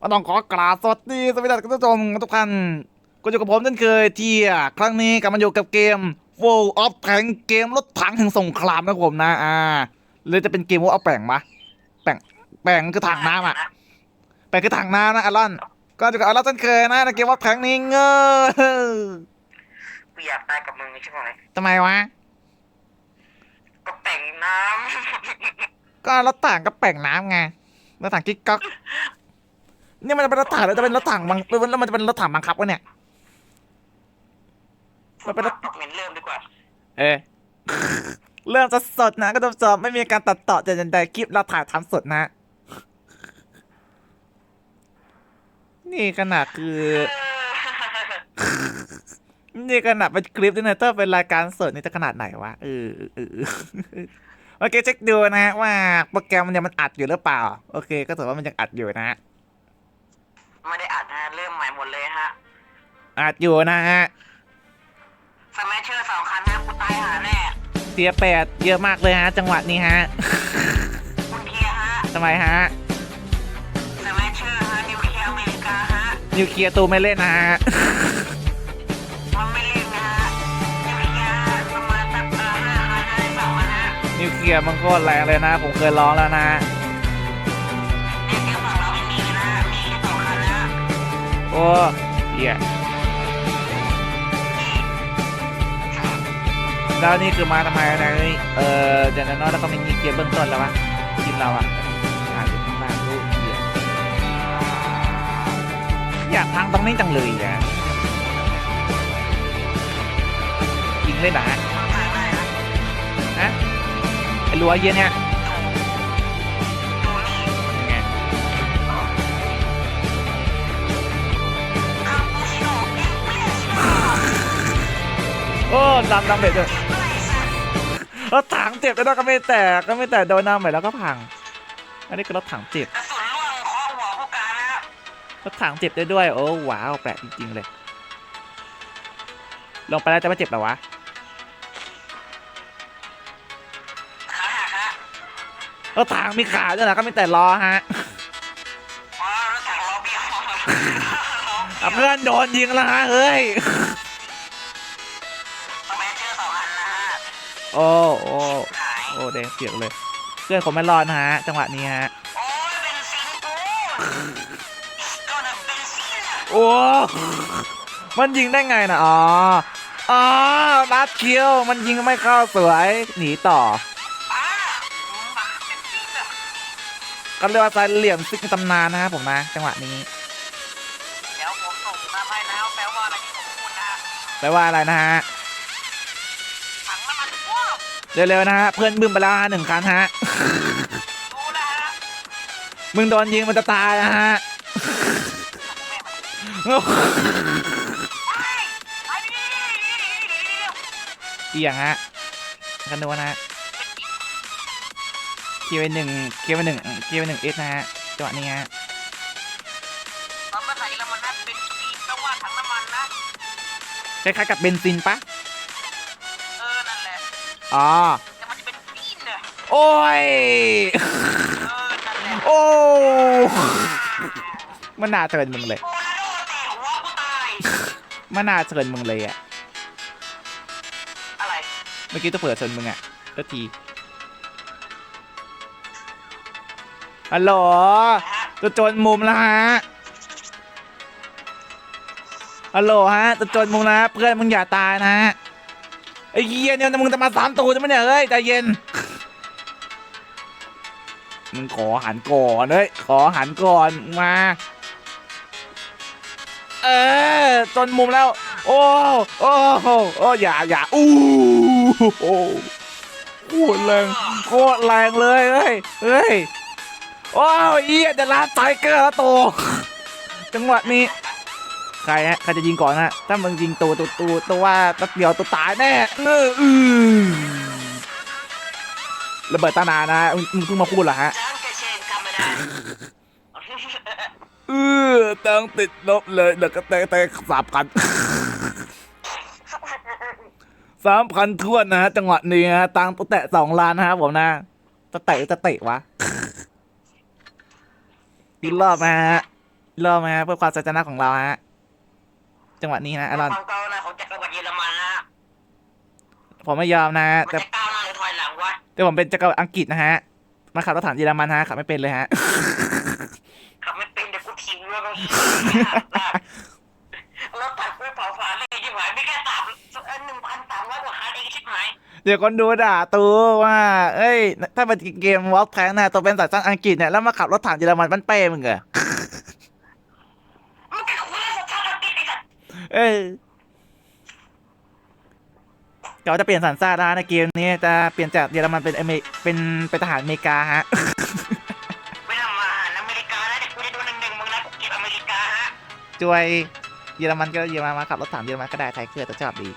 ก็ต้องขอกราบสวัสดีสวัสดีท่านผู้ชมทุกท่านก็อยู่กับผมเช่นเคยที่อะครั้งนี้กลับมาอยู่กับเกม World of Tank เกมรถถังแห่งสงครามนะครับผมนะอ่าเลยจะเป็นเกมว่าเอาแป่งมาแป่งแป่งคือถังน้ำอะแป่งคือถังน้ำนะอลอน ก็อยู่กับอลอนเช่นเคยนะในเกมว่าแทงนี้เงอกูอยากตายกับมึงใช่ไหมทำไมวะก็แต่งน้ก็รถถังก็แป่งน้ำไงรถถังกิ๊กก๊อก นี่มันจะเป็นรถถังหรือจะเป็นรถถังบังแล้วมันจะเป็นรถถังบังคับวะเนี่ยำมันเป็นรถเหม็นเริ่มดีกว่า เอะเรื่องจะสดนะ ก็จะสดไม่มีการตัดต่อจะจันใดคลิปเราถ่ายทำสดนะ นี่ขนาดคือ นี่ขนาดเป็นคลิปด้วยนะถ้าเป็นรายการสดนี่จะขนาดไหนวะเออเออเออโอเคเช็คดูนะฮะว่าโปรแกรมมันยังมันอัดอยู่หรือเปล่า โอเค ก็ถือว่ามันยังอัดอยู่นะฮะ ไม่ได้อัดนะเริ่มใหม่หมดเลยฮะ อัดอยู่นะฮะสมัยเชอร์สองคันนะกูตายหาแน่เทียแปดเยอะมากเลยฮะ จังหวะนี้ฮะคุณเคียร์ฮะทำไมฮะสมัยเชอร์ฮะนิวเคลียร์อเมริกาฮะนิวเคลียร์ตูไม่เล่นนะฮะมันไม่เล่นนะฮะนิวเคลียร์ฮะประมาณสักเออห้าคันห้าสองคันฮะนิวเคลียร์มันโคตรแรงเลยนะ ผมเคยร้องแล้วนะในเกมฝั่งเราไม่มีนะฮะมีแค่สองคันนะฮะโอ้เหี้ย แล้วนี่คือมาทำไมนะเฮ้ยเดี๋ยวน้อยแล้วก็ไม่มีเกียร์เบื้องต้นแล้ววะทีมเราอะอ่าดอยู่ข้างล่างดูเกียร์อยากพังตรงนี้จังเลยอะยิงเลยนะฮะไอ้รัวเย็นเนี่ย โอ้ดำดำเด็ดเลยอะไรสักรถถังเจ็บแล้วก็ไม่แตกก็ไม่แตกโดนน้ำไปแล้วก็พัง อันนี้คือรถถังเจ็บกระสุนล่วงเคอหัวผู้การนะฮะรถถังเจ็บได้ด้วย โอ้ว้าวแปลกจริงๆเลย ลงไปแล้วจะไม่เจ็บเหรอวะขาหักฮะรถถังมีขาด้วยเหรอก็ไม่แต่ล้อฮะอ๋อรถถังล้อเบี้ยวอะเพื่อนโดนยิงแล้วฮะเฮ้ย อ้ โอ้ โอ้แดงเปียกเลย เพื่อนผมไม่รอดนะฮะ จังหวะนี้ฮะ โอ้เป็นซิงกูก็นะเป็นซิงมันยิงได้ไงนะอ๋อ อ๋อรัดคิวมันยิงไม่เข้าสวย หนีต่อก็เรียกว่าสายเหลี่ยมซิกตำนานนะครับผมนะ จังหวะนี้เดี๋ยวผมส่งมาให้นะแปลว่าอะไรที่ผมพูดนะแปลว่าอะไรนะฮะ เร็วๆนะฮะเพื่อนบึ้มไปแล้วฮะหนึ่งครั้งฮะดูนะฮะมึงโดนยิงมันจะตายนะฮะแม่มันไปไปดิเอียงฮะกันดูนะฮะคิวหนึ่งคิวหนึ่งคิวหนึ่งเอสนะฮะจังหวะนี้ฮะตอนมาใส่แล้วมันน่าเป็นซีนแปลว่าถังน้ำมันนะคล้ายๆกับเบนซินปะ อ๋อแต่มันจะเป็นซีนเนี่ยโอ้ย เออนั่นแหละโอ้ มันน่าเชิญมึงเลยโอนาโดเตะหัวกูตาย มันน่าเชิญมึงเลยอะอะไร เมื่อกี้ตัวเผื่อเชิญมึงอะก็ทีฮัลโหลฮะ จะจนมุมแล้วฮะฮัลโหลฮะจะจนมุมแล้วฮะเพื่อนมึงอย่าตายนะฮะ ไอ้เหี้ยเนี่ยมึงจะมาสามตูจะไหมเนี่ยเฮ้ยใจเย็น มึงขอหันก่อนเฮ้ยขอหันก่อนมา เออจนมุมแล้ว โอ้โอ้โอ้อย่าอย่าอู้โอ้โคตรแรงโคตรแรงเลยเฮ้ยเฮ้ยโอ้ยเอียเดลาไทเกอร์แล้วจังหวะนี้ ใครฮะใครจะยิงก่อนฮะถ้ามึงยิงตัวตัวตัวตัวว่าแป๊บเดียวตัวตายแน่เอออือระเบิดตานานะมึงมึงเพิ่งมาพูดเหรอฮะจังกระเชนธรรมดาเออตังติดลบเลยเดี๋ยวก็แตกแตกสามพันสามพันทวนนะฮะจังหวะนี้ฮะตังตัวแตะสองล้านนะครับผมนะจะเตะหรือจะเตะวะอีกรอบนะฮะรอไหมฮะเพื่อความชัยชนะของเราฮะ จังหวะนี้นะอารอนความก้าวหน้าของจักรวรรดิเยอรมันนะผมไม่ยอมนะ มันแต่จะก้าวหน้าหรือถอยหลังวะแต่ผมเป็นจักรวรรดิอังกฤษนะฮะมาขับรถถังเยอรมันฮะขับไม่เป็นเลยฮะ ขับไม่เป็นเดี๋ยวกูทิ้งด้วยก็อีกรถถังกูเผาฝาเลยชิบหายไม่แค่สามหนึ่งพันสามร้อยกว่าคันเองชิบหายเดี๋ยวคนดูด่าตูว่า เอ้ย ถ้าเป็นเกมวอลแพงนะตัวเป็นสายสร้างอังกฤษเนี่ยแล้วมาขับรถถังเยอรมันมันเป้มึงเหรอ มันเป็นคนละสถานที่ไอ้สัตว์ เอ้ยเราจะเปลี่ยนสัญชาติแล้วในเกมนี้จะเปลี่ยนจากเยอรมันเป็นอเมริเป็นเป็นทหารอเมริกาฮะ ไม่ต้องมาหาอเมริกาแล้วเดี๋ยวกูจะดูหนึ่งหนึ่งมึงนะกูเกลียดอเมริกาฮะจวยเยอรมันก็เยอรมันมาขับรถถังเยอรมันก็ได้ไทเกอร์แต่ชอบดี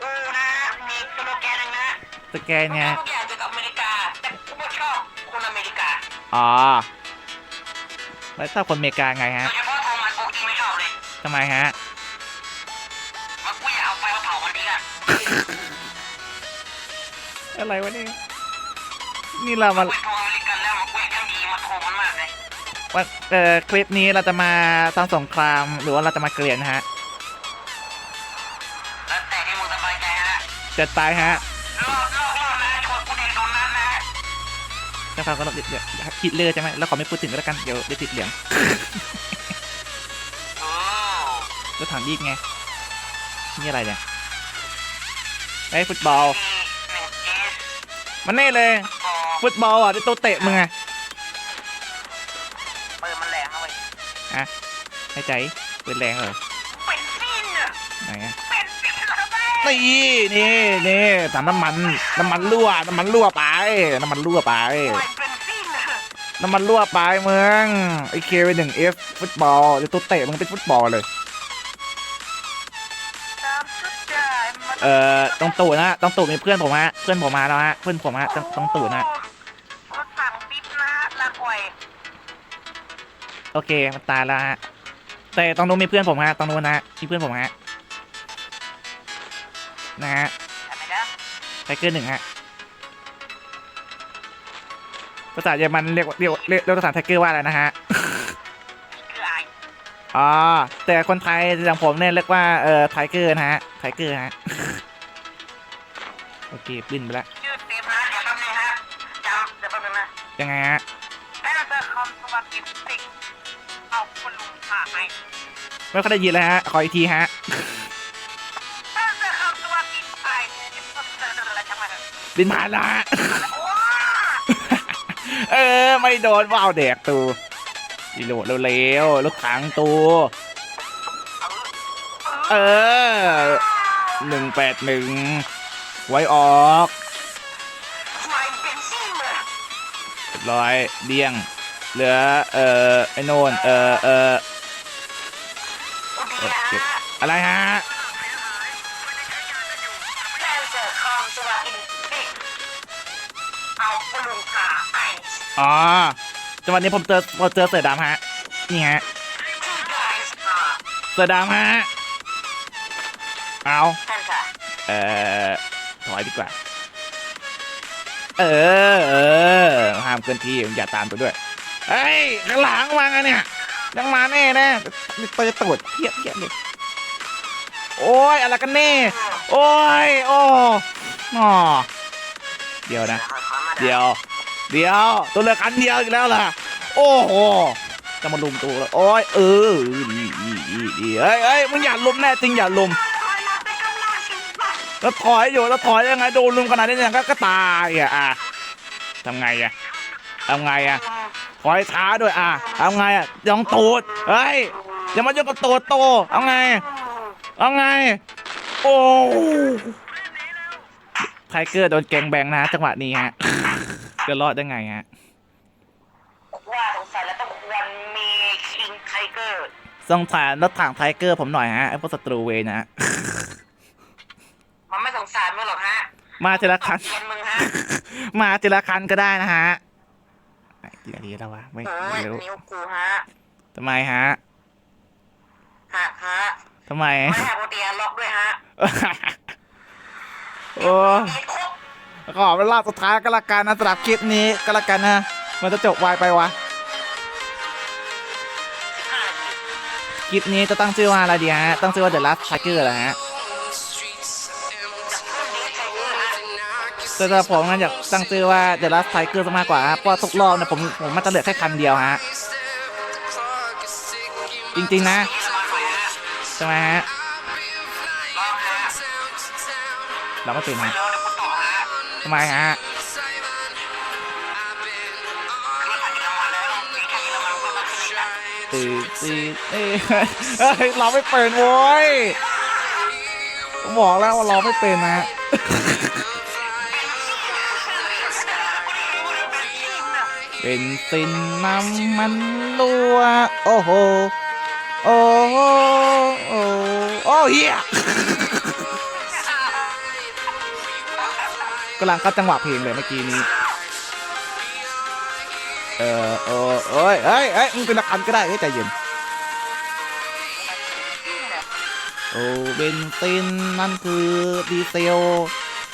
กูนะมีสโลแกนหนึงนะแต่แกเนี่ยทุกอย่างเกี่ยวกับอเมริกา แต่กูไม่ชอบคนอเมริกาอ๋อแล้วถ้าคนอเมริกาไงโดฮะยเฉพาะ ทำไมฮะมันกูอยากเอาไฟมาเผามันทิ้งอะอะไรวะเนี่ยนี่เรามากูเป็นโทอเมริกันแล้วมันกูอยากทำดีมาโทมันมากเลยว่าเอ่อคลิปนี้เราจะมาทำสงครามหรือว่าเราจะมาเกลียนนะฮะ แล้วแต่ที่มึงสบายใจฮะจะตายฮะรอบรอบรอบนะชวนกูเด็กโดนนัดนะจะฟังก็เราเดี๋ยวคิดเลยใช่ไหมแล้วขอไม่พูดถึงก็แล้วกันเดี๋ยวได้ติดเหลืองโอ้ รถถังยีบไง นี่อะไรเนี่ยไอ้ยฟุตบอลหนึ่งเอสมันแน่เลยพอฟุตบอลอะที่ตัวเตะมึงไงปืนมันแรงนะเว้ยอะให้ใจเป็นแรงเหรอเป็นฟินอะไหนอะเป็นฟินแล้วเว้ยนี่นี่นี่ถังน้ำมัน น้ำมันรั่ว น้ำมันรั่วไป น้ำมันรั่วไปโอ้ยเป็นฟินอะน้ำมันรั่วไปเมืองไอเคไปหนึ่งเอฟฟุตบอลเดี๋ยวตัวเตะมึงเป็นฟุตบอลเลย เอ่อตรงตูดนะตรงตูดมีเพื่อนผมฮะเพื่อนผมมาแล้วฮะเพื่อนผมฮะตรงตรงตูดนะรถถังบิ๊บนะฮะละก่อยโอเคมันตายแล้วฮะแต่ตรงนู้นมีเพื่อนผมฮะตรงนู้นนะมีเพื่อนผมฮะนะฮะใช่ไหมนะไทเกอร์หนึ่งฮะภาษาเยอรมันเรียกว่าเรียกเรียกเรียกภาษาไทเกอร์ว่าอะไรนะฮะ คือไออ๋อแต่คนไทยอย่างผมเนี่ยเรียกว่าเอ่อไทเกอร์นะฮะไทเกอร์ฮะ โอเคปิ้นไปแล้วชื่อเต็มนะเดี๋ยวแป๊บนึงฮะจำเดี๋ยวแป๊บนึงนะยังไงฮะให้เราจะคำสวัสดิสิกเอาคุณลุงผ่าให้ไม่ค่อยได้ยินเลยฮะขออีกทีฮะให้เราจะคำสวัสดิไปที่สุดเลยอะไรจังเลยบินผ่านละฮะว้าเออไม่โดนว่าวแดกตูอีโหลดเร็วๆรถถังตูเออหนึ่งแปดหนึ่ง ไว้ออกไฟเป็นซิ่งเลยเรียบร้อยเดี้ยง เหลือ เอ่อ ไอ้โน่นเอ่อ เอ่อโอเคฮะอะไรฮะให้เราจะคำสวัสดิสิกเอาคุณลุงผ่าให้อ๋อจังหวะนี้ผมเจอผมเจอเสือดำฮะ นี่ฮะที่ได้ค่ะเสือดำฮะ เอาท่านค่ะเอ่อถ อยดีกว่า เออเออห้ามเคลื่อนที่อย่าตามตัวด้วยเฮ้ยข้างหลังมาไงเนี่ยยังมาแน่นะเปิดตูดเพี้ยเพี้ยเลยโอ้ยอะไรกันแน่โอ้ยโอ้ออเดี๋ยวนะ เดี๋ยว เดี๋ยว ตัวเหลือกันเดียวอีกแล้วล่ะ โอ้โหจะมาลุมตัวแล้วโอ้ยเออดีดีดีดีเอ้ยเอ้ยมึงอย่าลุมแน่จริงอย่าลุม แล้วถอยอยู่แล้วถอยยังไงโดนลุมขนาดนี้เนี่ยก็ก็ตายอะอะทำไงอะทำไงอะถอยช้าด้วยอะทำไงอะยองตูดเฮ้ยอย่ามายุ่งกับตูดโตเอาไงเอาไง โอ้ไทเกอร์โดนแกงแบงนะ จังหวะนี้ฮะจะรอดได้ไงฮะว่าสงสัยแล้วต้องควรมีคิงไทเกอร์ส่งฐานรถถังไทเกอร์ผมหน่อยฮะไอ้พวกศัตรูเวรนะฮะมันไม่ส งสารมึงหรอกฮะมาทีละคันเกียนมึงฮะมาทีละคันก็ได้นะฮะไหนกี่นาทีแล้ววะไม่โอ้ยไม่รู้นิ้วกูฮะทำไมฮะหักฮะทำไม ไม่หักโปรตีนล็อกด้วยฮะโอ้มีครบขอเป็นรอบสุดท้ายก็แล้วกันนะสำหรับคลิปนี้ก็แล้วกันนะมันจะจบไวไปวะคลิปนี้จะตั้งชื่อว่าอะไรดีฮะตั้งชื่อว่า The Last Tiger เหรอฮะ แต่ถ้าผมนั้นอยากตั้งชื่อว่า The Last Tiger ซะมากกว่าเพราะทุกรอบเนี่ยผมผมมันจะเหลือแค่คันเดียวฮะจริงๆนะใช่ไหมฮะเราไม่เป็นฮะทำไมฮะตื่นตื่นเอ้ยเราไม่เป็นโว้ยบอกแล้วว่าเราไม่เป็นนะ เป็นสินน้ำมันรัวโอ้โห โอ้โหโอ้โอ้เฮียกำลังเข้าจังหวะเพลงเลยเมื่อกี้นี้ เออเออเอ้ยเอ้ยเอ้ยมึงเป็นละคันก็ได้เฮ้ยใจเย็น โอ้เบนซินนั่นคือดีเซล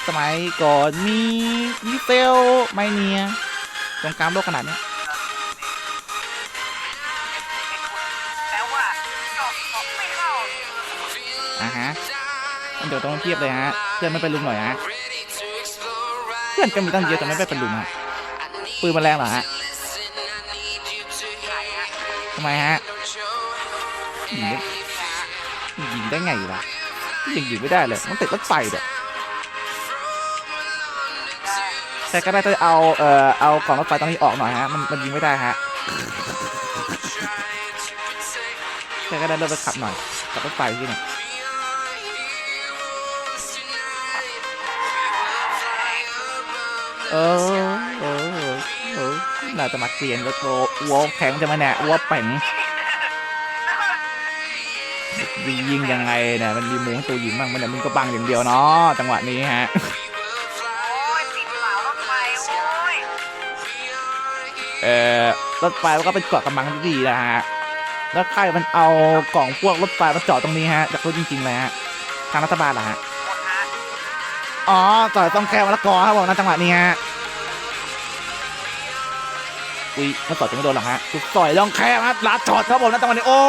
สมัยก่อนมีดีเซลไม่เนีย ตรงกลางโลกขนาดนี้แต่ว่าจบออกไม่เข้าอะฮะเดี๋ยวต้องเทียบเลยฮะ เพื่อนไม่เป็นลุมหน่อยฮะ เพื่อนก็มีตั้งเยอะแต่ไม่ไปเป็นลุมฮะ ปืนมันแรงเหรอฮะทำไมฮะยิงได้ยิงได้ไงล่ะยิงยิงไม่ได้เลย มันติดรถไฟเด้อ แต่ก็ได้จะเอาเอ่อเอากล่องรถไฟตรงนี้ออกหน่อยฮะมันมันยิงไม่ได้ฮะแต่ก็ได้เริ่มไปขับหน่อยกับรถไฟที่นี่เออเออเออน่าจะมาเกลียนก็โวัวแข็งจะมาแน่วัวแป่งยิงยังไงเนี่ยมันมีมุมให้ตัวยิงบ้างมันเนี่ยมึงก็บังอย่างเดียวเนาะจังหวะนี้ฮะ เออรถไฟมันก็เป็นเกาะกำบังที่ดีนะฮะแล้วใครมันเอากล่องพวกรถไฟมาจอดตรงนี้ฮะจากรถจริงๆเลยฮะทางรัฐบาลเหรอฮะฮะอ๋อต่อยต้องแคร์มะละกอครับผมนะจังหวะนี้ฮะอุ้ยมันต่อยจะไม่โดนหรอกฮะถูกต่อยลองแคร์ครับลาดช็อตครับผมนะจังหวะนี้โอ้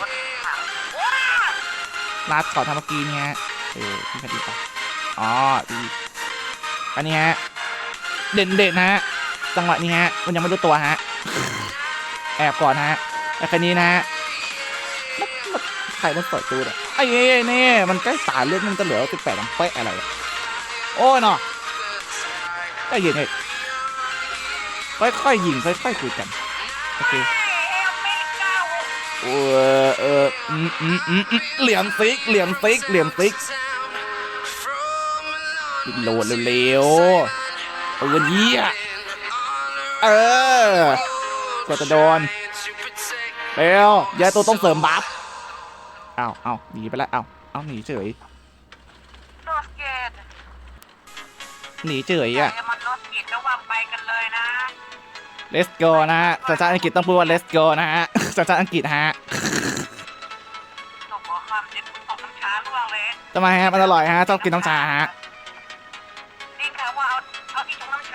รถถัดช็อตทำเมื่อกี้เนี่ยฮะเออที่คดีไปอ๋อดีอันนี้ฮะเด่นเด่นๆนะฮะ จังหวะนี้ฮะ มันยังไม่รู้ตัวฮะ แอบก่อนฮะไอ้คันนี้นะฮะมันมันใครมันเปิดตูดอะไอ้เอ้ยนี่มันใกล้ตาเลือดมันจะเหลือสิบแปดลำเป๊ะอะไรอะโอ้ยเนาะใจเย็นเลยค่อยๆยิงค่อยๆคุยกัน โอเคเอลเมริกาโอ้เออเอออืมอืมอืมอืมเหลี่ยมซิกเหลี่ยมซิกเหลี่ยมซิกโหลดเร็วๆปืนเยี่ย เออกว่าจะโดนเร็วยายตัวต้องเสริมบัฟอ้าวอ้าวหนีไปแล้วอ้าวอ้าวหนีเฉยโดสเกตหนีเฉยอะเมันโดสเกตก็ว่าไปกันเลยนะ let's go นะฮะสัญชาติอังกฤษต้องพูดว่า let's go นะฮะสัญชาติอังกฤษฮะตกหัวความเจ็บตกน้ำชาล่วงเลยทำไมฮะมันอร่อยฮะชอบกินน้ำชาฮะ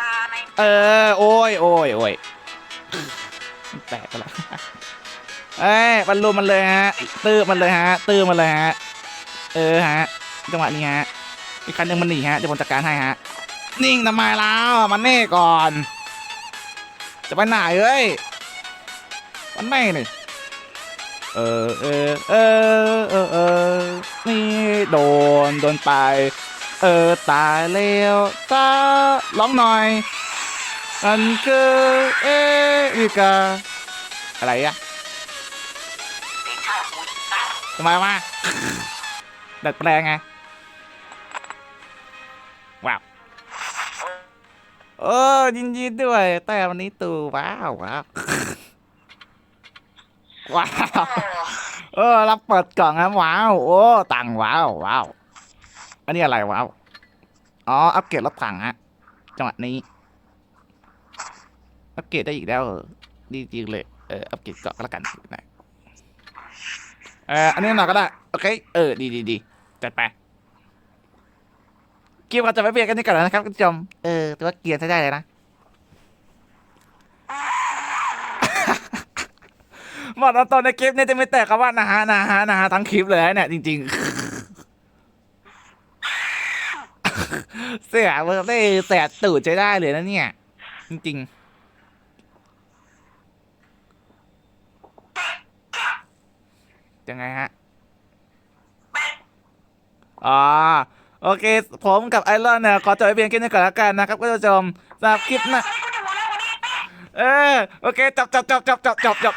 าในเออ โอ้ยโอ้ยโอ้ยแตกไปแล้วเอ้ยบรรลุมันเลยฮะ ตื้อมันเลยฮะ ตื้อมันเลยฮะ เออฮะ จังหวะนี้ฮะ อีกคันหนึ่งมันหนีฮะ เดี๋ยวผมจัดการให้ฮะ นิ่งทำไมแล้วมันเน่ก่อน จะไปไหนเอ้ย มันเน่นี่เออเออเออเออ นี่โดน โดนไป เออตายแล้วจ้าร้องหน่อย อันคือเอริกาอะไรอะทำไมวะดัดแปลงไง ว้าวเออยินดีด้วย แต่วันนี้ตูว้าวว้าวว้าวเออรับเปิดกล่องนะว้าว โอ้ ตังว้าว ว้าว อันนี้อะไรว้าวอ๋อ อัปเกรดรถถังฮะ จังหวะนี้ อัปเกรดได้อีกแล้วดีจริงเลย เออ อัปเกรดก็แล้วกันนะเอออันนี้หน่อยก็ได้ โอเค เออ ดีดีดีจัดไป เกียร์เราจะไม่เปลี่ยนกันนี่ก่อนนะครับคุณผู้ชม เออ แต่ว่าเกียร์ใช้ได้เลยนะ หมดตอนในคลิปเนี่ยจะไม่แตกคำว่านะฮะนะฮะนะฮะทั้งคลิปเลยเนี่ยจริง ๆ เสียเบอร์เต้แสบตูดใช้ได้เลยนะเนี่ย จริงๆยังไงฮะ อ๋อ โอเค ผมกับไอรอนเนี่ยขอจบไปเพียงแค่นี้ก่อนแล้วกันนะครับคุณผู้ชมสำหรับคลิปนะ เออ โอเคจบจบจบจบจบจบ